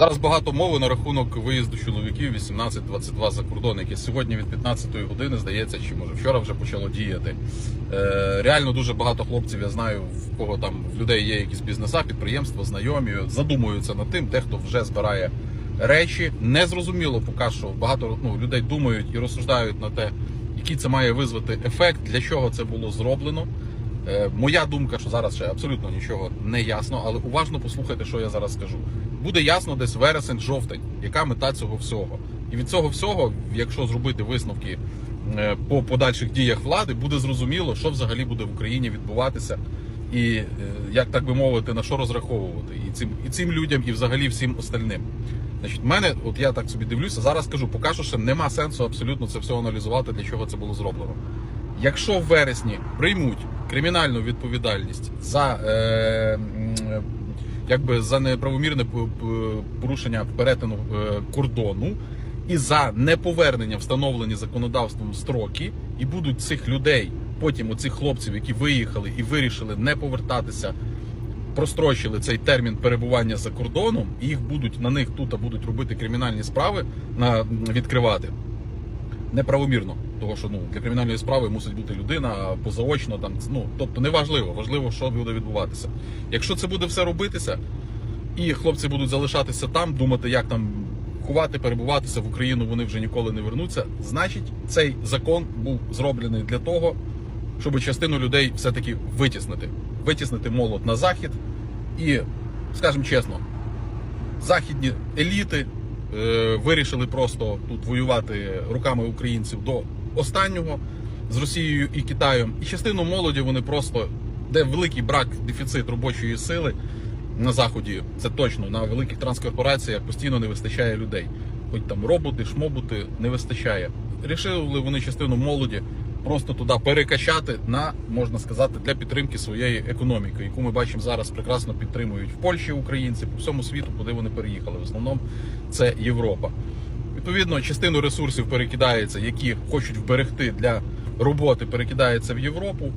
Зараз багато мови на рахунок виїзду чоловіків 18-22 за кордон, яке сьогодні від 15-ї години здається, чи може вчора вже почало діяти. Е, реально дуже багато хлопців. Я знаю, в кого там в людей є якісь бізнеса, підприємства, знайомі, задумуються над тим, дехто вже збирає речі. Незрозуміло поки що багато ну, людей думають і розсуждають на те, який це має визвати ефект, для чого це було зроблено. Е, Моя думка, що зараз ще абсолютно нічого не ясно, але уважно послухайте, що я зараз скажу. Буде ясно десь вересень, жовтень, яка мета цього всього. І від цього всього, якщо зробити висновки е, по подальших діях влади, буде зрозуміло, що взагалі буде в Україні відбуватися, і е, як так би мовити, на що розраховувати і цим, і цим людям, і взагалі всім остальним. Значить, мене, от я так собі дивлюся, зараз скажу, поки що ще нема сенсу абсолютно це все аналізувати, для чого це було зроблено. Якщо в вересні приймуть кримінальну відповідальність за, е, якби за неправомірне порушення перетину е, кордону і за неповернення встановлені законодавством строки, і будуть цих людей, потім оцих хлопців, які виїхали і вирішили не повертатися, прострочили цей термін перебування за кордоном, і їх будуть на них тут будуть робити кримінальні справи на відкривати неправомірно. Того, що ну для кримінальної справи мусить бути людина позаочно, там ну тобто не важливо, що буде відбуватися. Якщо це буде все робитися, і хлопці будуть залишатися там, думати, як там ховати, перебуватися в Україну, вони вже ніколи не вернуться. Значить, цей закон був зроблений для того, щоб частину людей все-таки витіснити, витіснити молод на захід і, скажімо чесно, західні еліти е, вирішили просто тут воювати руками українців до останнього з Росією і Китаєм. І частину молоді вони просто, де великий брак, дефіцит робочої сили на заході, це точно на великих транскорпораціях постійно не вистачає людей. Хоч там роботи, шмобути не вистачає. Рішили вони частину молоді просто туди перекачати на, можна сказати, для підтримки своєї економіки, яку ми бачимо зараз прекрасно підтримують в Польщі українці, по всьому світу, куди вони переїхали. В основному це Європа. Відповідно, частину ресурсів перекидається, які хочуть вберегти для роботи, перекидається в Європу,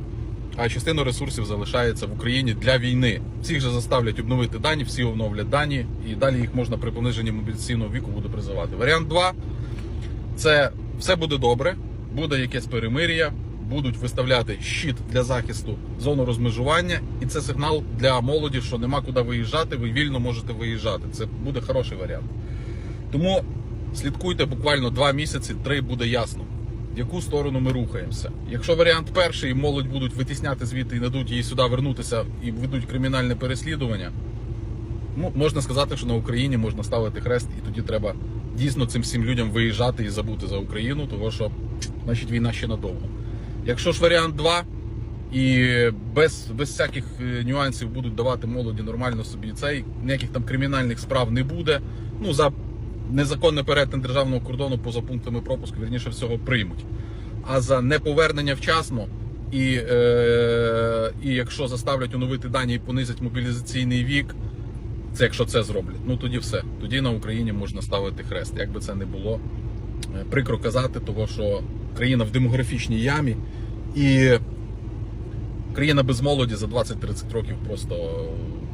а частину ресурсів залишається в Україні для війни. Всіх же заставлять обновити дані, всі оновлять дані, і далі їх можна при пониженні мобілізаційного віку буде призивати. Варіант 2 це все буде добре, буде якесь перемир'я, будуть виставляти щит для захисту зону розмежування, і це сигнал для молоді, що нема куди виїжджати, ви вільно можете виїжджати. Це буде хороший варіант. Тому слідкуйте буквально два місяці, три буде ясно, в яку сторону ми рухаємося. Якщо варіант перший, молодь будуть витісняти звідти і дадуть її сюди вернутися і ведуть кримінальне переслідування. Ну, можна сказати, що на Україні можна ставити хрест, і тоді треба дійсно цим всім людям виїжджати і забути за Україну, тому що значить війна ще надовго. Якщо ж варіант 2, і без, без всяких е, нюансів будуть давати молоді нормально собі цей, ніяких там кримінальних справ не буде. Ну, за незаконне перетин державного кордону поза пунктами пропуску, вірніше всього, приймуть. А за неповернення вчасно. І, е, і якщо заставлять оновити дані і понизять мобілізаційний вік, це якщо це зроблять, ну тоді все. Тоді на Україні можна ставити хрест. Як би це не було е, прикро казати, того що країна в демографічній ямі, і країна без молоді за 20-30 років просто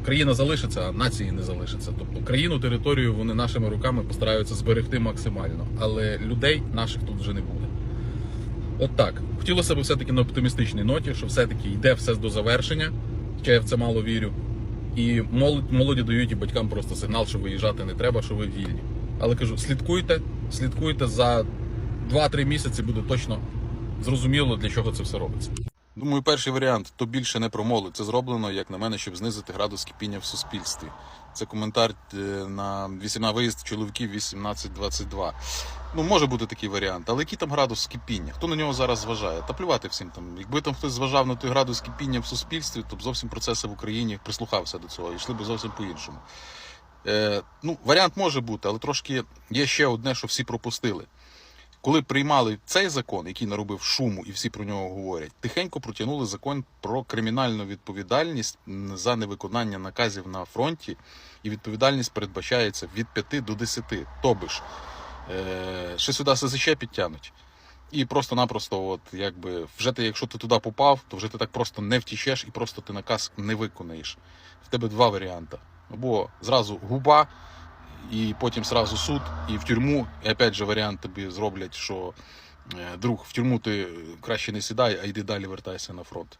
країна залишиться, а нації не залишиться. Тобто країну, територію вони нашими руками постараються зберегти максимально, але людей наших тут вже не буде. От так. Хотілося б все-таки на оптимістичній ноті, що все-таки йде все до завершення, хоча я в це мало вірю. І молодь, молоді дають і батькам просто сигнал, що виїжджати не треба, що ви вільні. Але кажу, слідкуйте, слідкуйте за 2-3 місяці буде точно зрозуміло, для чого це все робиться. Думаю, перший варіант то більше не про молодь. Це зроблено, як на мене, щоб знизити градус кипіння в суспільстві. Це коментар е, на виїзд чоловіків 18-22. Ну, може бути такий варіант, але який там градус кипіння? Хто на нього зараз зважає? Та плювати всім там. Якби там хтось зважав на той градус кипіння в суспільстві, то б зовсім процеси в Україні прислухався до цього і йшли б зовсім по-іншому. Е, ну, варіант може бути, але трошки є ще одне, що всі пропустили. Коли приймали цей закон, який наробив шуму, і всі про нього говорять, тихенько протягнули закон про кримінальну відповідальність за невиконання наказів на фронті, і відповідальність передбачається від 5 до 10. Тобто ж, е, ще сюди СЗЧ підтягнуть. І просто-напросто, от якби вже ти, якщо ти туди попав, то вже ти так просто не втічеш і просто ти наказ не виконаєш. В тебе два варіанти. Або зразу губа і потім сразу суд, і в тюрму. І опять же варіант тобі зроблять, що е, друг, в тюрму ти краще не сідай, а йди далі вертайся на фронт.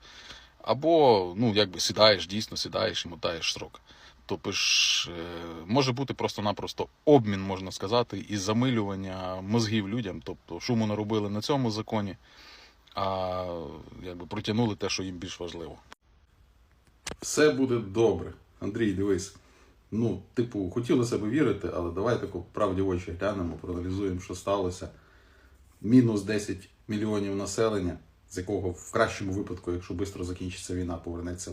Або ну, якби сідаєш, дійсно сідаєш і мотаєш срок. Тобто ж е, може бути просто-напросто обмін, можна сказати, і замилювання мозгів людям. Тобто шуму наробили на цьому законі, а якби протягнули те, що їм більш важливо. Все буде добре. Андрій, дивись. Ну, типу, хотілося б вірити, але давай тако правді очі глянемо, проаналізуємо, що сталося. Мінус 10 мільйонів населення, з якого в кращому випадку, якщо швидко закінчиться війна, повернеться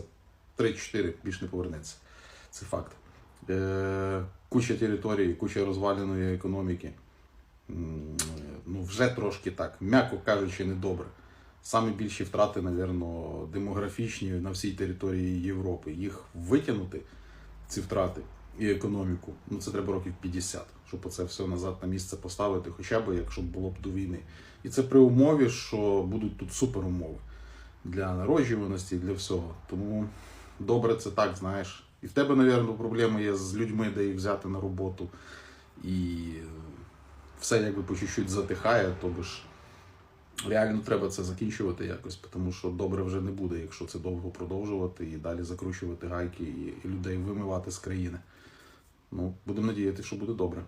3-4, більш не повернеться. Це факт. Е, куча території, куча розваленої економіки. Ну, вже трошки так, м'яко кажучи, недобре. Саме більші втрати, напевно, демографічні на всій території Європи. Їх витягнути, ці втрати і економіку, ну це треба років 50, щоб це все назад на місце поставити, хоча б якщо було б до війни. І це при умові, що будуть тут суперумови для народжуваності, для всього. Тому добре це так, знаєш. І в тебе, напевно, проблеми є з людьми, де їх взяти на роботу. І все якби по чуть-чуть затихає, тобі ж реально треба це закінчувати якось, тому що добре вже не буде, якщо це довго продовжувати і далі закручувати гайки і, людей вимивати з країни. Ну, будемо надіяти, що буде добре.